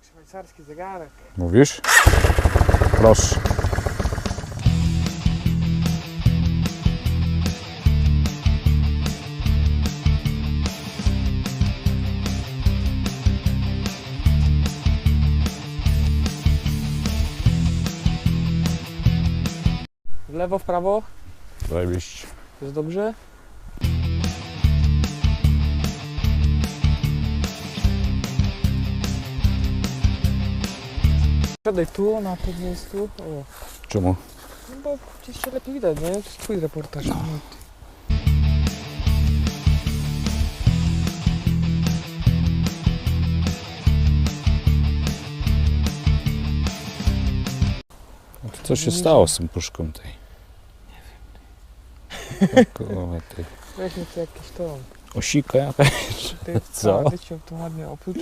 Jak szwajcarski zegarek. Mówisz? Proszę. W lewo, w prawo. Zajebiście. Jest dobrze? Siadaj tu, na tym miejscu. O, Czemu? no bo gdzieś się lepiej widać, nie? To jest twój reportaż. No. To co się stało z tym puszką tej? Nie wiem. Kurwa, tej Weź mi tu jakieś to. osika jakaś. Co? A, wyciąg to ładnie oprócz.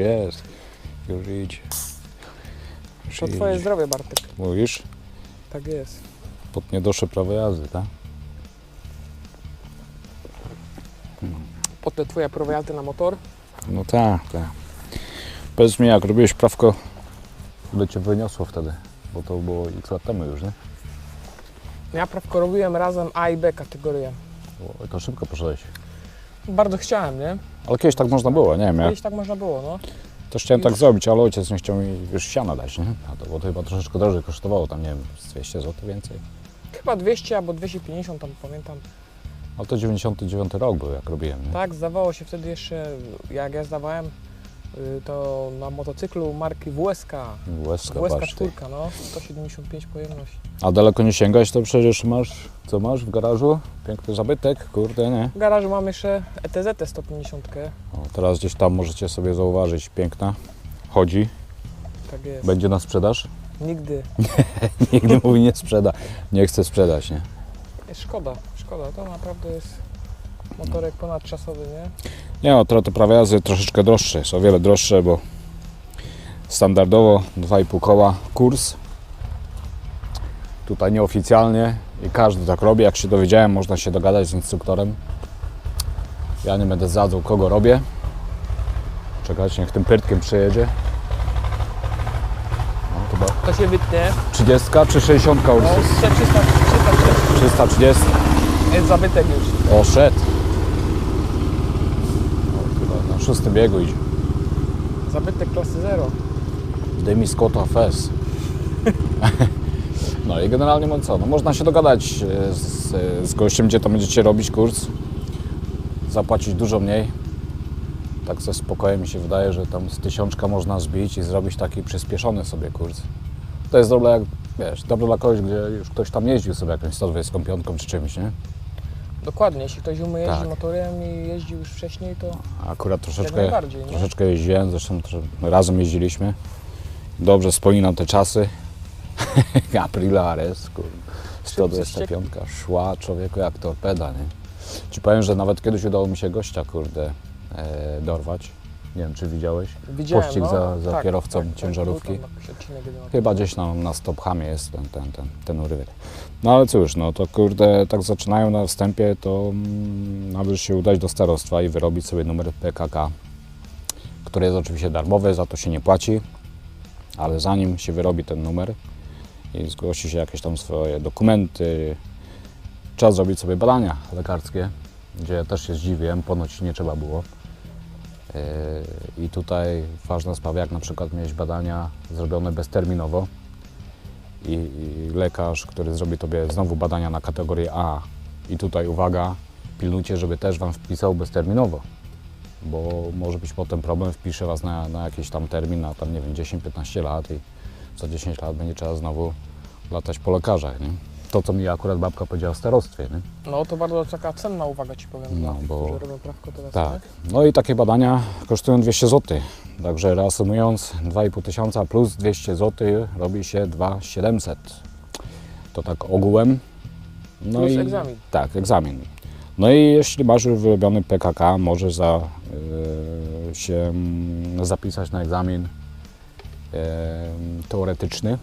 Jest. Już idzie. Już To twoje idzie. zdrowie, Bartek. Mówisz? Tak jest. Pod niedosze prawo jazdy, tak? Potem twoja prawo jazdy na motor. No tak, tak. Powiedz mi, jak robiłeś prawko, ile cię wyniosło wtedy? Bo to było x lat temu już, nie? Ja prawko robiłem razem A i B kategorię. O, to szybko poszedłeś. Bardzo chciałem, nie? Ale kiedyś tak można było, nie wiem, ja Kiedyś tak można było, no. też chciałem tak zrobić, ale ojciec nie chciał mi już siana dać, nie? A to, bo to chyba troszeczkę drożej kosztowało, tam nie wiem, z 200 zł więcej. Chyba 200 albo 250 tam pamiętam. Ale to 99 rok był, jak robiłem, nie? Tak, zdawało się wtedy jeszcze, jak ja zdawałem, to na motocyklu marki WSK. Łezka, WSK. 4, no, 175 pojemność. A daleko nie sięgać, to przecież masz, co masz w garażu? Piękny zabytek, kurde, nie? W garażu mam jeszcze ETZ 150, O, teraz gdzieś tam możecie sobie zauważyć, piękna, chodzi, tak jest. będzie na sprzedaż? Nigdy. Nigdy mówi nie sprzeda, nie chce sprzedać, nie? Szkoda, szkoda, to naprawdę jest motorek ponadczasowy, nie? Nie no, to, to prawie jazdy troszeczkę droższe, jest o wiele droższe, bo standardowo 2,5 koła kurs. Tutaj nieoficjalnie i każdy tak robi. Jak się dowiedziałem, można się dogadać z instruktorem. Ja nie będę zdradzał, kogo robię. Czekajcie, niech tym pyrtkiem przyjedzie. No, chyba To się wytnie. 30 czy 60 No, Ursus? 300, 300, 300, 330. Jest zabytek już. O, szedł. Szóstym biegu idzie. Zabytek klasy 0. Demi Scotta Fest. No i generalnie no co, no można się dogadać e, z, z gościem, gdzie to będziecie robić kurs. Zapłacić dużo mniej. Tak ze spokojem mi się wydaje, że tam z tysiączka można zbić i zrobić taki przyspieszony sobie kurs. To jest dobre, jak, wiesz, dobre dla kogoś, gdzie już ktoś tam jeździł sobie jakąś 125 czy czymś, nie? Dokładnie, jeśli ktoś umie jeździć Tak. motorem i jeździł już wcześniej, to Akurat troszeczkę, najbardziej. Nie? troszeczkę jeździłem, zresztą razem jeździliśmy. Dobrze wspominam te czasy. Aprila Ares, kurde. 125 szła człowieku jak torpeda, nie? Ci powiem, że nawet kiedyś udało mi się gościa, kurde, e, dorwać. Nie wiem, czy widziałeś? Widziałem, Pościg no. za- za tak, kierowcą tak, ciężarówki. Tak, tym. Chyba gdzieś na, na Stop Hamie jest ten, ten, ten, ten urywek. No ale cóż, no to kurde, tak zaczynają na wstępie, to mm, należy się udać do starostwa i wyrobić sobie numer PKK, który jest oczywiście darmowy, za to się nie płaci, ale zanim się wyrobi ten numer i zgłosi się jakieś tam swoje dokumenty, trzeba zrobić sobie badania lekarskie, gdzie ja też się zdziwiłem, ponoć nie trzeba było. Yy, I tutaj ważna sprawa, jak na przykład mieć badania zrobione bezterminowo i, i lekarz, który zrobi Tobie znowu badania na kategorię A i tutaj uwaga, pilnujcie, żeby też Wam wpisał bezterminowo, bo może być potem problem, wpisze Was na, na jakiś tam termin, na tam nie wiem, 10-15 lat i za 10 lat będzie trzeba znowu latać po lekarzach, nie? To, co mi akurat babka powiedziała o starostwie. Nie? No to bardzo taka cenna uwaga Ci powiem, No, tych, bo- którzy robią prawko teraz, Tak. tak? No i takie badania kosztują 200 zł. Także reasumując, 2,5 tysiąca plus 200 zł robi się 2,700. To tak ogółem. No Plus i, egzamin. Tak, egzamin. No i jeśli masz już wyrobiony PKK, możesz za, y, się mm, zapisać na egzamin y, teoretyczny.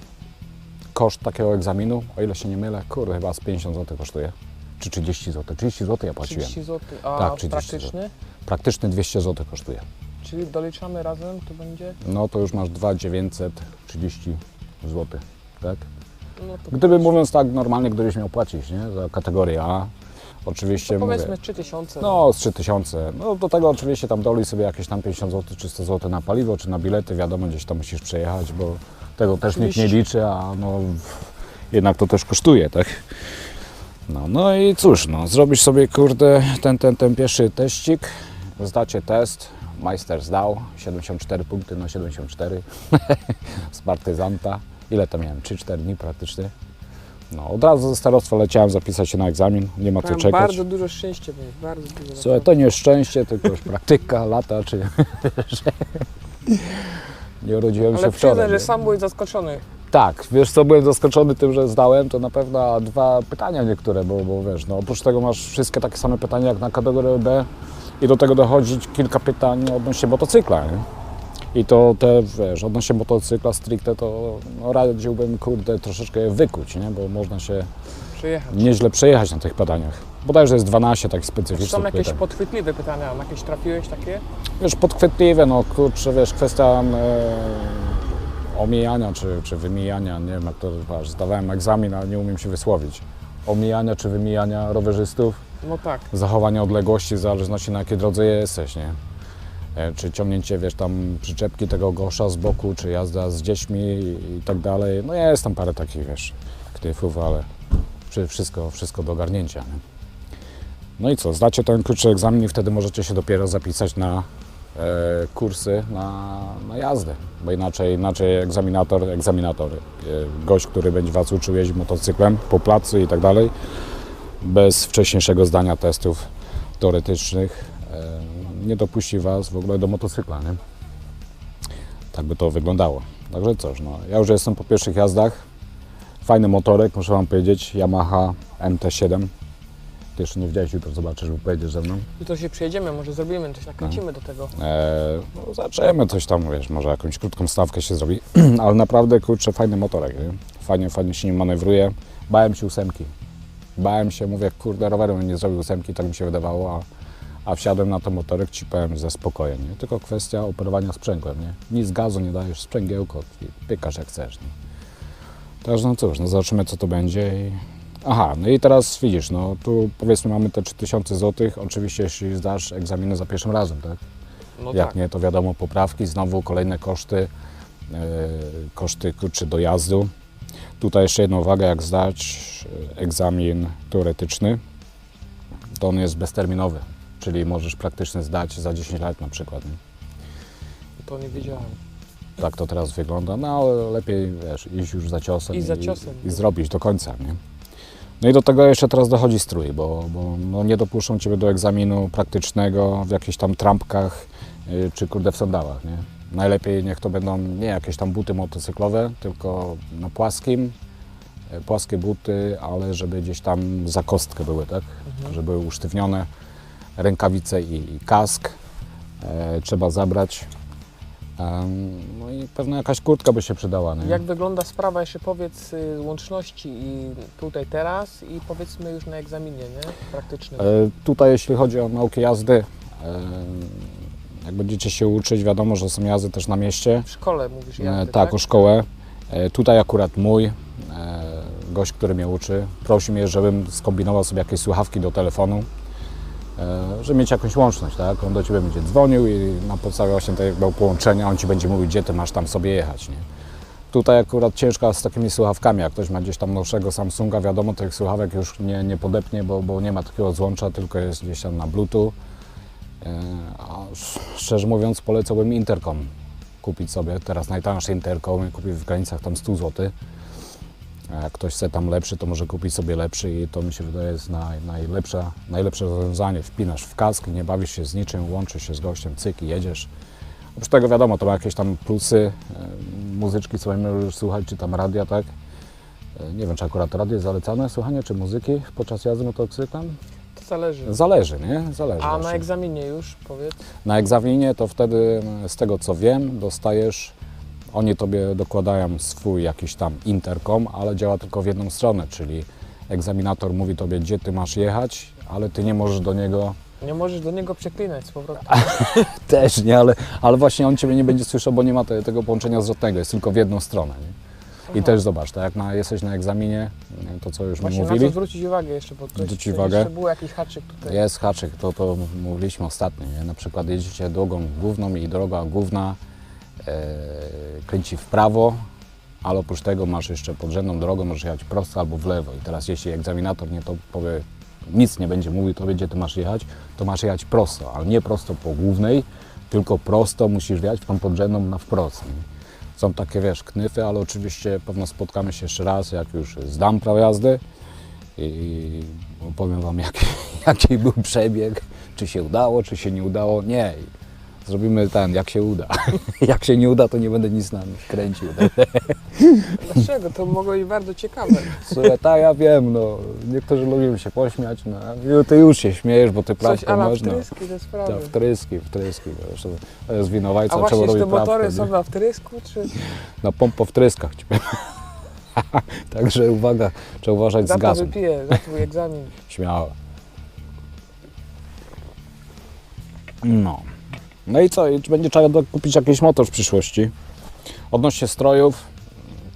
Koszt takiego egzaminu, o ile się nie mylę, kurde, chyba z 50 zł kosztuje. Czy 30 zł? 30 zł ja płaciłem. 30 zł, a Tak, 30 praktyczny? Praktyczny 200 zł kosztuje. Czyli doliczamy razem, to będzie? No to już masz 2,930 zł, tak? No to Gdyby mówiąc tak normalnie, gdybyś miał płacić, nie? Za kategorię A, oczywiście to mówię, powiedzmy 3000. no z 3000, no do tego oczywiście tam doli sobie jakieś tam 50 zł czy 100 zł na paliwo, czy na bilety, wiadomo, gdzieś tam musisz przejechać, bo tego też nikt nie Oczywiście. liczy, a no jednak to też kosztuje, tak? No, no i cóż, no, zrobisz sobie, kurde, ten, ten, ten pierwszy teścik, zdacie test, majster zdał, 74 punkty na 74 z partyzanta. Ile to miałem? 3-4 dni praktycznie. No, od razu ze starostwa leciałem zapisać się na egzamin, nie ma co czekać. bardzo dużo szczęścia mieć, bardzo dużo. Słuchaj, to nie szczęście, tylko już praktyka, lata, czy... nie urodziłem Ale się przyznaj, wczoraj. że nie? sam byłeś zaskoczony. Tak, wiesz co, byłem zaskoczony tym, że zdałem, to na pewno dwa pytania niektóre, bo, bo wiesz, no oprócz tego masz wszystkie takie same pytania jak na kategorię B i do tego dochodzi kilka pytań odnośnie motocykla, nie? I to te, wiesz, odnośnie motocykla stricte to no, radziłbym, kurde, troszeczkę je wykuć, nie? Bo można się Nieźle przejechać na tych pytaniach. Bodajże jest 12 takich Czy specyficznych są jakieś pytań. podchwytliwe pytania? Na jakieś trafiłeś takie? Wiesz, podchwytliwe, no kurczę, wiesz, kwestia e, omijania czy, czy wymijania, nie wiem jak to, wiesz, zdawałem egzamin, ale nie umiem się wysłowić. Omijania czy wymijania rowerzystów, No tak. zachowanie odległości w zależności na jakiej drodze jesteś, nie? E, Czy ciągnięcie, wiesz, tam przyczepki tego gosza z boku, czy jazda z dziećmi i, i tak dalej. No jest tam parę takich, wiesz, ktyfów, ale przy- wszystko, wszystko do ogarnięcia, nie? No i co, zdacie ten krótszy egzamin i wtedy możecie się dopiero zapisać na e, kursy na, na jazdę, bo inaczej, inaczej egzaminator, egzaminator, e, gość, który będzie Was uczył jeździć motocyklem po placu i tak dalej, bez wcześniejszego zdania testów teoretycznych, e, nie dopuści Was w ogóle do motocykla, nie? Tak by to wyglądało. Także cóż, no, ja już jestem po pierwszych jazdach, fajny motorek, muszę Wam powiedzieć, Yamaha MT-7, Ty jeszcze nie widziałeś, jutro zobaczysz, bo pojedziesz ze mną. Jutro się przyjedziemy, może zrobimy coś, nakręcimy do tego. E, no, zaczniemy coś tam, wiesz, może jakąś krótką stawkę się zrobi, ale naprawdę, kurczę, fajny motorek, nie? Fajnie, fajnie się nim manewruje. Bałem się ósemki. Bałem się, mówię, kurde, rowerem nie zrobił ósemki, tak mi się wydawało, a, a wsiadłem na ten motorek, ci powiem, ze spokojem, nie? Tylko kwestia operowania sprzęgłem, nie? Nic gazu nie dajesz, sprzęgiełko i pykasz jak chcesz, nie? Także no cóż, no zobaczymy co to będzie i... Aha, no i teraz widzisz, no tu powiedzmy mamy te 3000 zł, oczywiście jeśli zdasz egzaminy za pierwszym razem, tak? No Jak tak. nie, to wiadomo, poprawki, znowu kolejne koszty, e, koszty czy dojazdu. Tutaj jeszcze jedna uwaga, jak zdać e, egzamin teoretyczny, to on jest bezterminowy, czyli możesz praktyczny zdać za 10 lat na przykład. Nie? To nie wiedziałem. Tak to teraz wygląda, no ale lepiej wiesz, iść już za ciosem Iść za ciosem. i, i zrobić do końca. Nie? No i do tego jeszcze teraz dochodzi strój, bo, bo no nie dopuszczą Ciebie do egzaminu praktycznego w jakichś tam trampkach y, czy kurde w sandałach. Nie? Najlepiej niech to będą nie jakieś tam buty motocyklowe, tylko na płaskim, y, płaskie buty, ale żeby gdzieś tam za kostkę były, tak? Mhm. Żeby były usztywnione, rękawice i, i kask e, trzeba zabrać. No i pewno jakaś kurtka by się przydała. Nie? Jak wygląda sprawa, jeszcze powiedz, y, łączności i tutaj teraz i powiedzmy już na egzaminie, nie? Praktycznym. E, Tutaj jeśli chodzi o naukę jazdy, e, jak będziecie się uczyć, wiadomo, że są jazdy też na mieście. W szkole mówisz E, jazdy, tak, o szkołę. E, Tutaj akurat mój e, gość, który mnie uczy, prosił mnie, żebym skombinował sobie jakieś słuchawki do telefonu, e, żeby mieć jakąś łączność, tak? On do Ciebie będzie dzwonił i na podstawie właśnie tego połączenia on Ci będzie mówił, gdzie Ty masz tam sobie jechać, nie? Tutaj akurat ciężko z takimi słuchawkami, jak ktoś ma gdzieś tam nowszego Samsunga, wiadomo, tych słuchawek już nie, nie podepnie, bo, bo nie ma takiego złącza, tylko jest gdzieś tam na bluetooth. E, A sz- szczerze mówiąc polecałbym Intercom kupić sobie, teraz najtańszy Intercom kupić w granicach tam 100 zł. A jak ktoś chce tam lepszy, to może kupić sobie lepszy i to mi się wydaje jest naj, najlepsza, najlepsze rozwiązanie. Wpinasz w kask, nie bawisz się z niczym, łączysz się z gościem, cyk i jedziesz. Oprócz tego wiadomo, to ma jakieś tam plusy, e, muzyczki sobie możesz słuchać, czy tam radia, tak? E, Nie wiem, czy akurat radio jest zalecane, słuchanie, czy muzyki podczas jazdy motocyklem? To zależy. Zależy, nie? Zależy. A na właśnie. egzaminie już powiedz. Na egzaminie to wtedy, z tego co wiem, dostajesz, oni tobie dokładają swój jakiś tam interkom, ale działa tylko w jedną stronę, czyli egzaminator mówi tobie, gdzie ty masz jechać, ale ty nie możesz do niego Nie możesz do niego przeklinać z powrotem. też, nie, ale, ale właśnie on ciebie nie będzie słyszał, bo nie ma te, tego połączenia zwrotnego, jest tylko w jedną stronę. Nie? I też zobacz, tak jak na, jesteś na egzaminie, nie, to co już Właśnie mi na co mówili, zwrócić uwagę jeszcze, bo to Zwrócić uwagę. jeszcze był jakiś haczyk tutaj. Jest haczyk, to, to mówiliśmy ostatnio, nie? na przykład jedziecie drogą główną i droga główna kręci w prawo, ale oprócz tego masz jeszcze podrzędną drogę, możesz jechać prosto albo w lewo i teraz jeśli egzaminator nie to powie, nic nie będzie mówił tobie, gdzie ty masz jechać, to masz jechać prosto, ale nie prosto po głównej, tylko prosto musisz wjechać w tą podrzędną na wprost. Są takie, wiesz, knyfy, ale oczywiście pewno spotkamy się jeszcze raz, jak już zdam prawo jazdy i opowiem Wam, jaki, jaki był przebieg, czy się udało, czy się nie udało. Nie, zrobimy ten, jak się uda. jak się nie uda, to nie będę nic nam kręcił. Dlaczego? To mogło być bardzo ciekawe. Słuchaj, tak, ja wiem, no, niektórzy lubią się pośmiać, no, ty już się śmiejesz, bo ty prawko ala można. wtryski te sprawy. Tak, wtryski, wtryski, to jest winowajca, A trzeba właśnie, czy te motory są nie? na wtrysku, czy Na pompo wtryskach. Także uwaga, trzeba uważać za z to gazem. wypiję, za twój egzamin? Śmiało. No. No i co? Czy będzie trzeba kupić jakiś motor w przyszłości? Odnośnie strojów,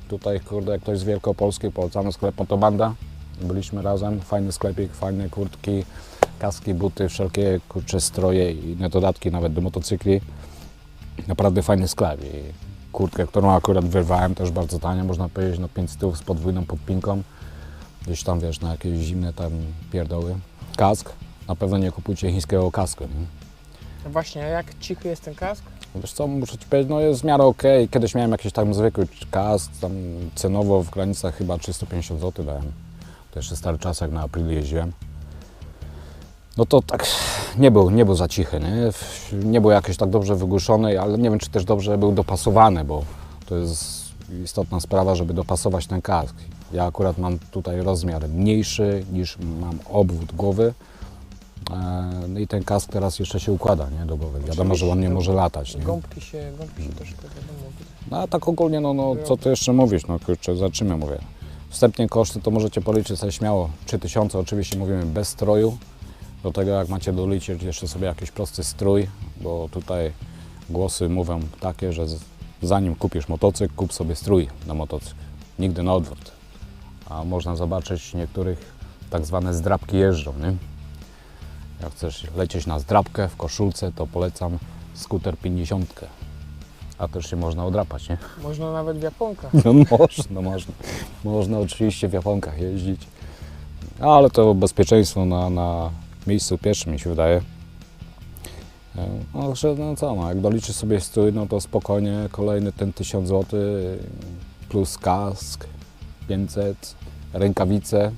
tutaj kurde, jak ktoś z Wielkopolskiej, polecamy sklep Motobanda. Byliśmy razem, fajny sklepik, fajne kurtki, kaski, buty, wszelkie kurcze stroje i inne dodatki nawet do motocykli. Naprawdę fajny sklep i kurtkę, którą akurat wyrwałem też bardzo tania, można powiedzieć, no 5 tyłów z podwójną podpinką gdzieś tam, wiesz, na jakieś zimne tam pierdoły. Kask, na pewno nie kupujcie chińskiego kasku, nie? No Właśnie, jak cichy jest ten kask? Wiesz co, muszę Ci powiedzieć, no jest w miarę okej. Kiedyś miałem jakiś tam zwykły kask, tam cenowo w granicach chyba 350 zł dałem. To jeszcze stary czas, jak na April jeździłem. No to tak nie był, nie był za cichy, nie? Nie był jakiś tak dobrze wygłuszony, ale nie wiem, czy też dobrze był dopasowany, bo to jest istotna sprawa, żeby dopasować ten kask. Ja akurat mam tutaj rozmiar mniejszy niż mam obwód głowy. E, No i ten kask teraz jeszcze się układa nie, do głowy. Wiadomo, że on nie może latać. Nie? Gąbki się, gąbki się troszkę wiadomo. No a tak ogólnie, no, no co tu jeszcze mówisz, no kurczę, zaczynamy, mówię. Wstępnie koszty to możecie policzyć sobie śmiało 3000, oczywiście mówimy bez stroju. Do tego jak macie doliczyć jeszcze sobie jakiś prosty strój, bo tutaj głosy mówią takie, że zanim kupisz motocykl, kup sobie strój na motocykl. Nigdy na odwrót. A można zobaczyć niektórych tak zwane zdrabki jeżdżą, nie? Jak chcesz lecieć na zdrabkę w koszulce, to polecam skuter 50. A też się można odrapać, nie? Można nawet w Japonkach. No można, można. Można oczywiście w Japonkach jeździć. Ale to bezpieczeństwo na, na miejscu pierwszym mi się wydaje. No, no co, no, jak doliczysz sobie strój, no to spokojnie kolejny ten 1000 zł plus kask 500, rękawice.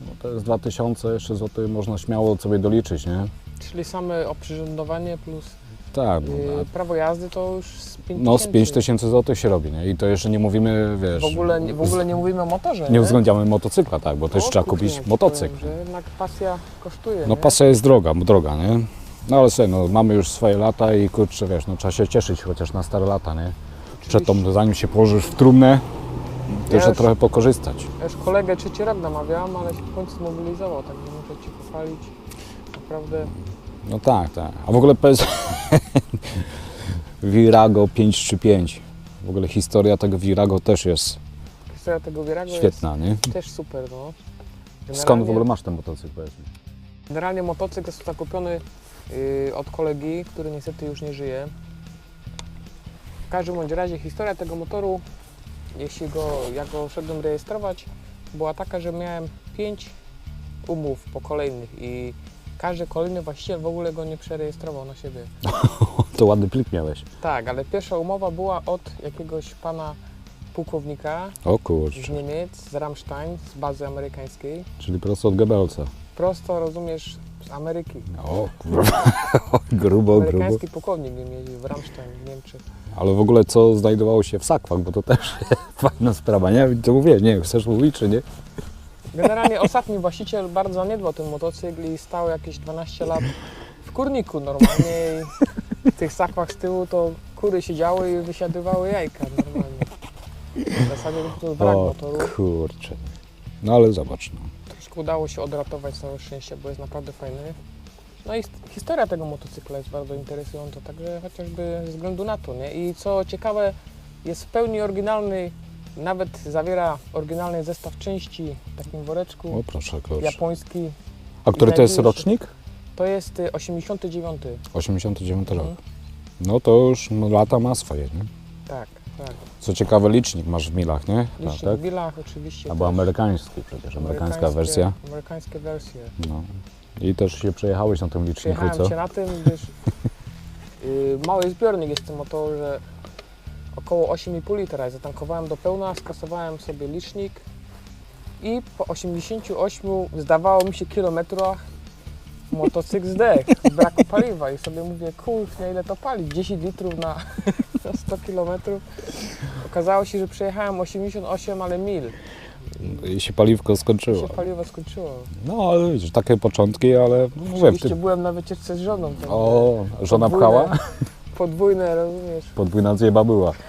No to jest 2000 jeszcze zł można śmiało sobie doliczyć, nie? Czyli same oprzyrządowanie plus Tak, no, yy, prawo jazdy to już z 5 no z 5000 zł się robi, nie? I to jeszcze nie mówimy, wiesz... W ogóle, nie- w ogóle nie mówimy o motorze, Nie uwzględniamy motocykla, tak, bo też O, trzeba kurczę, kupić motocykl. powiem, Że jednak pasja kosztuje, No nie? pasja jest droga, droga, nie? No ale sobie, no, mamy już swoje lata i kurczę, wiesz, no trzeba się cieszyć chociaż na stare lata, nie? Przed tą, zanim się położysz w trumnę, to Ja trochę pokorzystać. Ja już kolegę trzeci rok namawiałam, ale się w końcu zmobilizował, także muszę Ci pochwalić. Naprawdę No tak, tak. A w ogóle powiedz... Virago 535. W ogóle historia tego Virago też jest historia tego Virago świetna, nie? jest też super, no. Skąd w Generalnie- ogóle masz ten motocykl, powiedz mi? Generalnie motocykl został kupiony yy, od kolegi, który niestety już nie żyje. W każdym bądź razie historia tego motoru, jeśli go, ja go szedłem rejestrować, była taka, że miałem pięć umów po kolejnych i każdy kolejny właściciel w ogóle go nie przerejestrował na siebie. To ładny plik miałeś. Tak, ale pierwsza umowa była od jakiegoś pana pułkownika O z Niemiec, z Rammstein, z bazy amerykańskiej. czyli prosto od Goebbelsa. Prosto, rozumiesz, z Ameryki. O kurwa, grubo, grubo. Amerykański pułkownik nim jeździł w Rammstein w Niemczech. Ale w ogóle co znajdowało się w sakwach, bo to też fajna sprawa, nie? To mówię, nie chcesz mówić czy nie? Generalnie ostatni właściciel bardzo zaniedbał ten motocykl i stał jakieś 12 lat w kurniku normalnie i w tych sakwach z tyłu to kury siedziały i wysiadywały jajka normalnie. W zasadzie to brak O motoru. kurczę. No ale zobacz, no. Troszkę udało się odratować całe szczęście, bo jest naprawdę fajny. No i historia tego motocykla jest bardzo interesująca, także chociażby ze względu na to, nie? I co ciekawe, jest w pełni oryginalny, nawet zawiera oryginalny zestaw części w takim woreczku, O proszę, kurczę. japoński. A który to jest rocznik? To jest y, 89. 89 rok. Mhm. No to już lata ma swoje, nie? Tak, tak. Co ciekawe, licznik masz w milach, nie? Licznik tak? w bilach oczywiście. Albo też. amerykański przecież, amerykańska wersja. Amerykańskie wersje. No. I też się przejechałeś na tym liczniku, Przyjechałem co? się na tym, gdyż yy, mały zbiornik jest w tym motorze, około 8,5 litra. Zatankowałem do pełna, skasowałem sobie licznik i po 88 zdawało mi się kilometrach motocykl zdech braku paliwa i sobie mówię, kurczę, ile to pali? 10 litrów na, na 100 kilometrów. Okazało się, że przejechałem 88, ale mil. I się paliwko skończyło. się paliwo skończyło. No ale widzisz, takie początki, ale no, mówię, Oczywiście tym... byłem na wycieczce z żoną. tam, O, żona podwójne, pchała? Podwójne, rozumiesz? Podwójna zjeba była.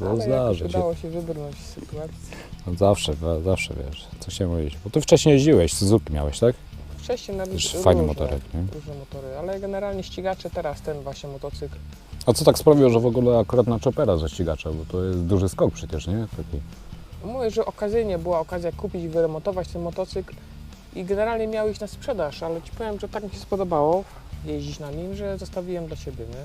No Ale jakoś się. udało się wybrnąć z sytuacji. No, Zawsze, zawsze wiesz, co się mówić. Bo ty wcześniej jeździłeś, Suzuki miałeś, tak? Wcześniej na Też różne- fajny motorek, nie? Różne motory, ale generalnie ścigacze teraz ten właśnie motocykl. A co tak sprawiło, że w ogóle akurat na Chopera ze ścigacza, bo to jest duży skok przecież, nie? Taki. Mówię, że okazyjnie była okazja kupić i wyremontować ten motocykl i generalnie miał iść na sprzedaż, ale ci powiem, że tak mi się spodobało jeździć na nim, że zostawiłem dla siebie, nie?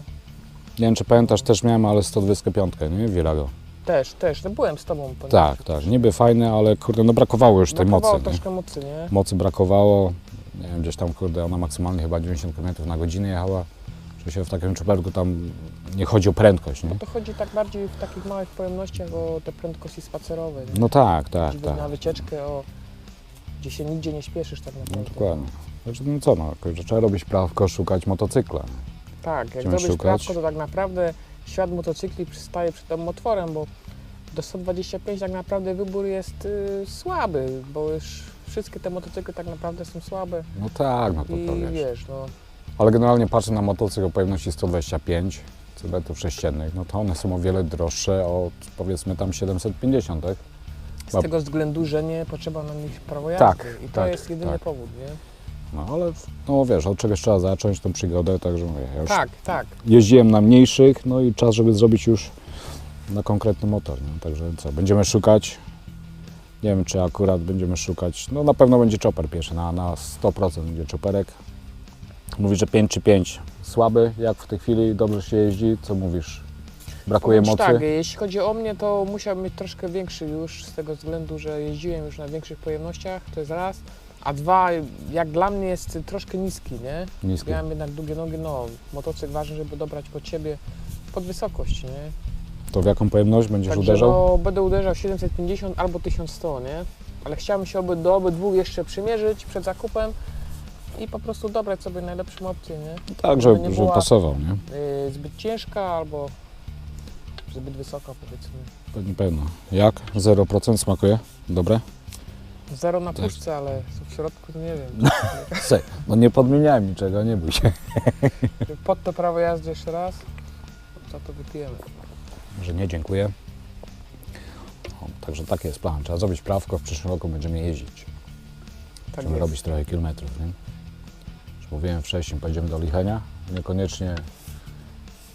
Nie wiem, czy pamiętasz, też miałem, ale 125, nie? Virago. Też, też, no byłem z tobą. ponieważ Tak, tak, niby fajny, ale kurde, no brakowało już tej brakowało mocy, nie? troszkę mocy, nie? Mocy brakowało, nie wiem, gdzieś tam, kurde, ona maksymalnie chyba 90 km na godzinę jechała. Że się w takim Choperku tam nie chodzi o prędkość, nie? To chodzi tak bardziej w takich małych pojemnościach o te prędkości spacerowe, nie? No tak, tak, Żeby tak. na wycieczkę, o, gdzie się nigdzie nie śpieszysz tak No naprawdę. dokładnie. Znaczy, no co, no, kurczę, trzeba robić prawko, szukać motocykla. Tak, jak Będziemy zrobisz szukać. prawko, to tak naprawdę świat motocykli przystaje przed tym otworem, bo do 125 tak naprawdę wybór jest y, słaby, bo już wszystkie te motocykle tak naprawdę są słabe No tak, no to, i to wiesz. wiesz, no Ale generalnie patrzę na motocykl o pojemności 125 cm sześciennych, no to one są o wiele droższe od powiedzmy tam 750, tak? z Ba- tego względu, że nie potrzeba na nich prawo jazdy Tak, i to tak, jest jedyny tak. powód, nie? No ale no wiesz, od czegoś trzeba zacząć tą przygodę, także mówię, ja już Tak, tak. jeździłem na mniejszych, no i czas, żeby zrobić już na konkretny motor, nie? także co, będziemy szukać, nie wiem czy akurat będziemy szukać, no na pewno będzie chopper pierwszy, na, na 100% będzie chopperek. Mówisz, że 5 czy 5 słaby, jak w tej chwili dobrze się jeździ, co mówisz? Brakuje Powiem mocy? Tak, jeśli chodzi o mnie, to musiałbym mieć troszkę większy już z tego względu, że jeździłem już na większych pojemnościach, to jest raz. A dwa, jak dla mnie jest troszkę niski, nie? Niski. Miałem jednak długie nogi, no motocykl ważny, żeby dobrać pod siebie pod wysokość, nie? To w jaką pojemność będziesz Także uderzał? no, będę uderzał 750 albo 1100, nie? Ale chciałbym się oby, do obydwu jeszcze przymierzyć przed zakupem i po prostu dobrać sobie najlepszą opcję, nie? tak, żeby nie żeby pasował, nie? Yy, zbyt ciężka albo zbyt wysoka powiedzmy. Pewnie, pewno. Jak? 0% smakuje? Dobre? Zero na Tak. puszce, ale w środku to nie wiem. Se, no nie podmieniałem niczego, nie bój się. Pod to prawo jazdy jeszcze raz, to to wypijemy. Że nie, dziękuję. O, także taki jest plan. Trzeba zrobić prawko, w przyszłym roku będziemy jeździć. Tak Będziemy jest. robić trochę kilometrów, nie? Już mówiłem wcześniej, pojedziemy do Lichenia. Niekoniecznie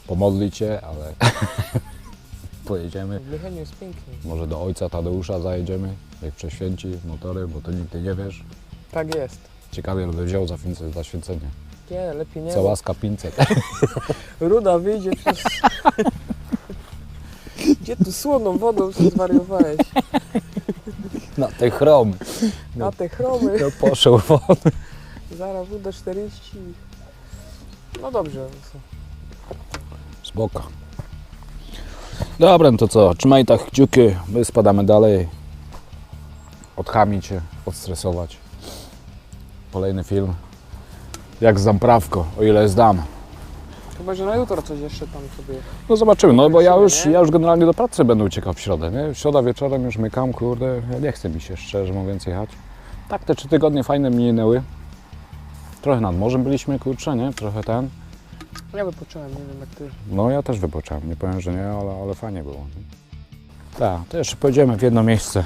pomodlić się, ale pojedziemy. W Licheniu jest pięknie. Może do ojca Tadeusza zajedziemy, jak prześwięci motory, bo to nigdy nie wiesz. Tak jest. Ciekawie, by wziął za, fince- za święcenie. Nie, lepiej nie. Co łaska 500. Ruda wyjdzie przez... Gdzie tu słoną wodą się zwariowałeś? Na te chromy. Na te chromy. To poszło wody. Zaraz WD-40. No dobrze. no. Z boka. Dobra, no to co? Trzymaj tak kciuki, my spadamy dalej. Odchamić się, odstresować. Kolejny film. Jak zdam prawko, o ile zdam. Chyba, że na jutro coś jeszcze tam sobie... No zobaczymy, no bo ja już, ja już generalnie do pracy będę uciekał w środę, nie? W środa wieczorem już mykam, kurde, nie chce mi się szczerze mówiąc jechać. Tak, te trzy tygodnie fajne minęły. Trochę nad morzem byliśmy, kurczę, nie? Trochę ten. Ja wypocząłem, nie wiem jak ty. No ja też wypocząłem, nie powiem, że nie, ale, ale fajnie było. Tak, to jeszcze pojedziemy w jedno miejsce.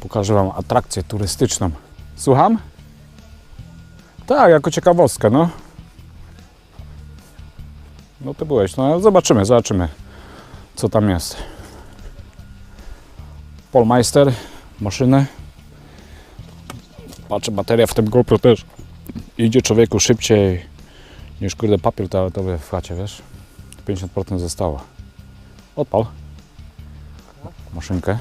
Pokażę Wam atrakcję turystyczną. Słucham? Tak, jako ciekawostkę, no. No to byłeś, no zobaczymy, zobaczymy, co tam jest. Polmeister, maszyny. Patrzę, bateria w tym GoPro też idzie człowieku szybciej niż kurde papier toaletowy w chacie, wiesz? 50% zostało. Odpal. Maszynkę.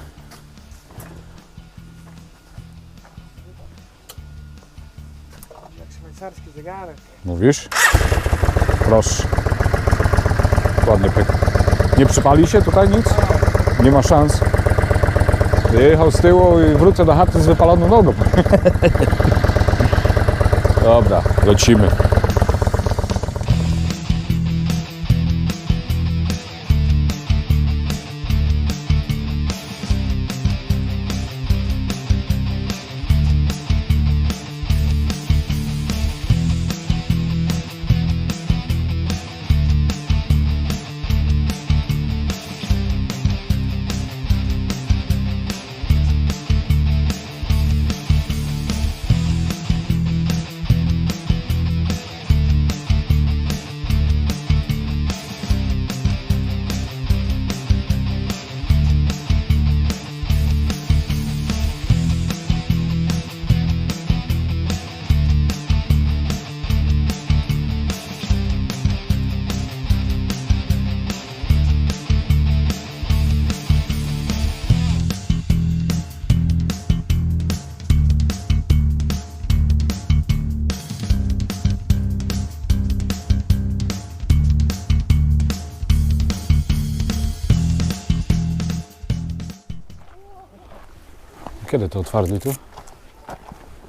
Jak szwajcarski zegarek. Mówisz? Proszę. Ładnie pyk. Nie przypali się tutaj nic? Nie ma szans. Jechał z tyłu i wrócę do chaty z wypaloną nogą. Dobra, lecimy. Kiedy to otwarli tu?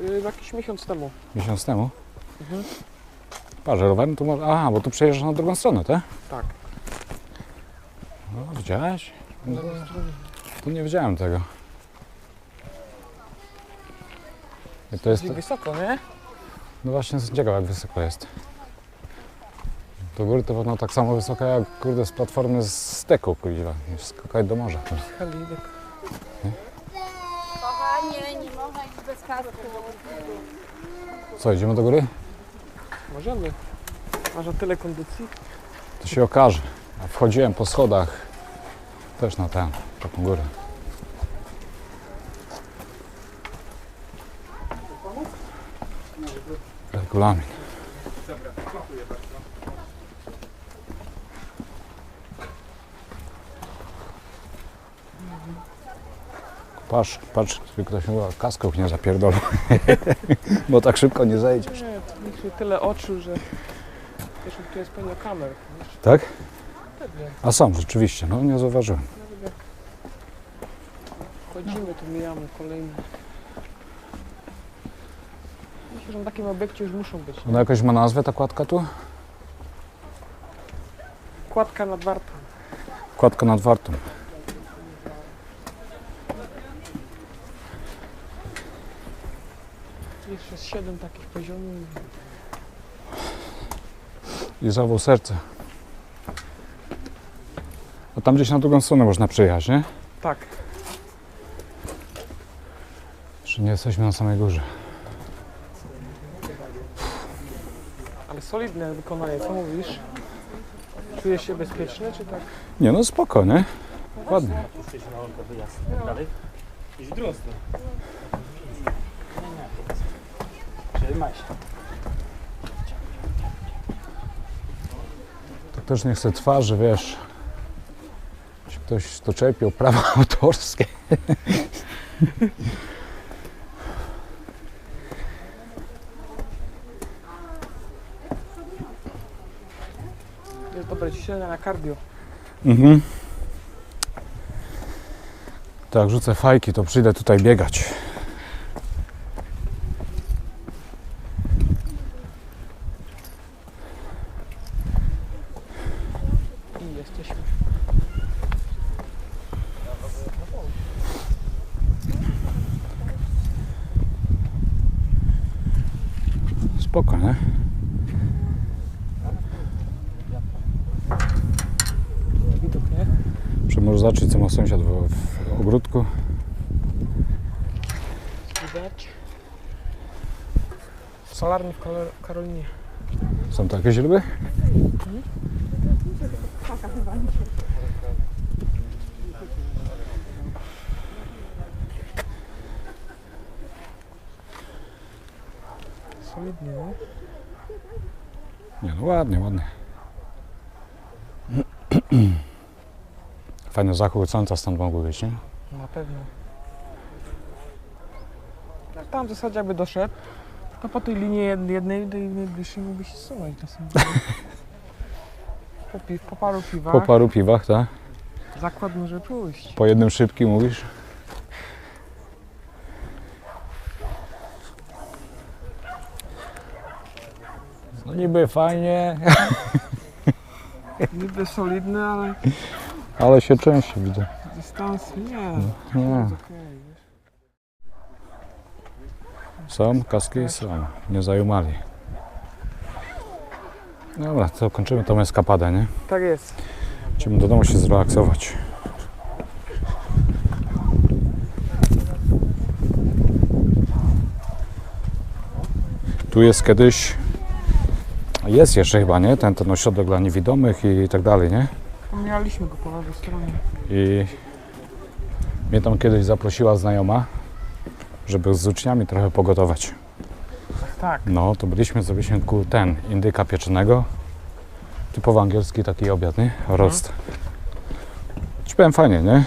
Yy, jakiś miesiąc temu. Miesiąc temu? Mhm. Patrz, rowerem tu może... Aha, bo tu przejeżdżasz na drugą stronę, tak? Tak. No, widziałeś? No, tu nie wiedziałem tego. I to jest... Wysoko, nie? No właśnie jestem ciekaw jak wysoko jest. Do góry to pewno tak samo wysoka jak kurde z platformy z steku, kuźwa. Skakać do morza. Halidek. Kochanie, nie można iść bez kasku. Co, idziemy do góry? Możemy. Masz na tyle kondycji? To się okaże. A wchodziłem po schodach też na tę, taką górę. Regulamin. Patrz, patrz, czy ktoś chyba kasków nie zapierdolą, bo tak szybko nie zejdziesz. Nie, to mi tyle oczu, że... Wiesz, tu jest pełno kamer. Wiesz, Tak? pewnie. A są, rzeczywiście, no nie zauważyłem. Chodzimy, to mijamy kolejny. Myślę, że na takim obiekcie już muszą być. Ona jakoś ma nazwę ta kładka tu? Kładka nad wartą. Kładka nad wartą. 7 takich poziomów. I zawał serce. A tam gdzieś na drugą stronę można przejechać, nie? Tak. Jeszcze nie jesteśmy na samej górze. Ale solidne wykonanie, co mówisz? Czujesz się bezpieczny, czy tak? Nie no spoko, nie? Ładnie. Puszczę się na łąkę wyjazd. Dalej? Idź w drugą stronę. Trzymaj się. Tak też nie chcę twarzy, wiesz. Się ktoś to czepi o prawa autorskie. Jest dobre ćwiczenie na cardio. Mhm. Tak, rzucę fajki, to przyjdę tutaj biegać. I jesteśmy. Spoko, nie? Widok, nie? Czy może zacząć, co ma sąsiad w, w ogródku? Widać. Solarny w Karolinie. Są takie źródły? Solidnie, nie? Nie, no ładnie, ładnie. Fajne zachód słońca stąd mogły być, nie? Na pewno. Jak tam w zasadzie jakby doszedł, to po tej linii jed- jednej do najbliższej mógłby się zsunąć dole. Po, pi- po paru piwach Po paru piwach, tak? zakład może pójść. Po jednym szybkim mówisz? No niby fajnie, Niby solidny, ale ale się częściej widzę. dystans nie. Nie. Są, kaski są, nie zajumali. Dobra, to kończymy tą eskapadę, nie? Tak jest. Chcemy do domu się zrelaksować. Tu jest kiedyś, jest jeszcze chyba, nie? Ten, ten ośrodek dla niewidomych i tak dalej, nie? Pomijaliśmy go po lewej stronie. I mnie tam kiedyś zaprosiła znajoma, żeby z uczniami trochę pogotować. Tak. No, to byliśmy, zrobiliśmy ku ten, indyka pieczonego. Typowo angielski taki obiad, nie? Rost. Ci powiem fajnie, nie?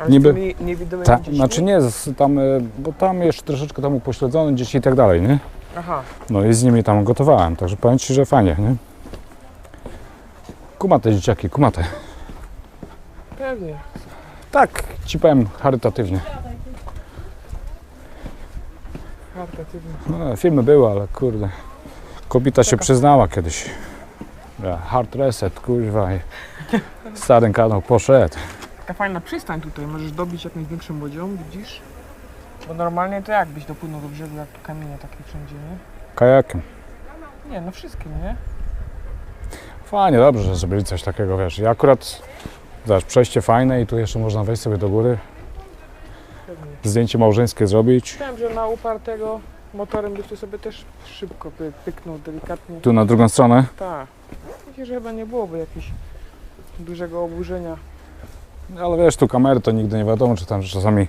Ale Niby- tymi niewidomymi Ta, dziećmi? znaczy nie, z- tam, e, bo tam jeszcze troszeczkę tam upośledzone dzieci i tak dalej, nie? Aha. No i z nimi tam gotowałem, także powiem Ci, że fajnie, nie? Kumate dzieciaki, kumate. Pewnie. Tak, Ci powiem charytatywnie. No, filmy były, ale kurde. Kobieta się przyznała kiedyś. Ja, hard reset, kurwa. i Stary kanał poszedł. Taka fajna przystań tutaj, możesz dobić jak największą łodzią, widzisz? Bo normalnie to jak byś dopłynął do brzegu, jak tu kamienie takie wszędzie, nie? Kajakiem. Nie, no wszystkim, nie? Fajnie, dobrze, że zrobili coś takiego, wiesz. I akurat, zobacz, przejście fajne i tu jeszcze można wejść sobie do góry. Zdjęcie małżeńskie zrobić. Myślałem, że na upartego motorem byś tu sobie też szybko py, pyknął, delikatnie. Tu na drugą stronę. Tak. Myślę, że chyba nie byłoby jakiegoś dużego oburzenia. Ale wiesz, tu kamery to nigdy nie wiadomo, czy tam czasami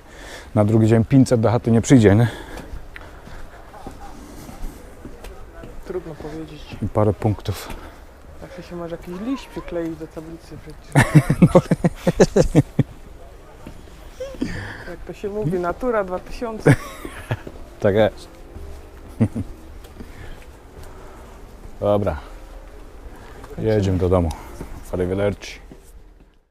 na drugi dzień 500 do chaty nie przyjdzie, nie? Trudno powiedzieć. I parę punktów. Jak się może jakiś liść przykleić do tablicy przecież. To się mówi, Natura 2000. Tak jest. Dobra. Jedziemy do domu. Arrivederci.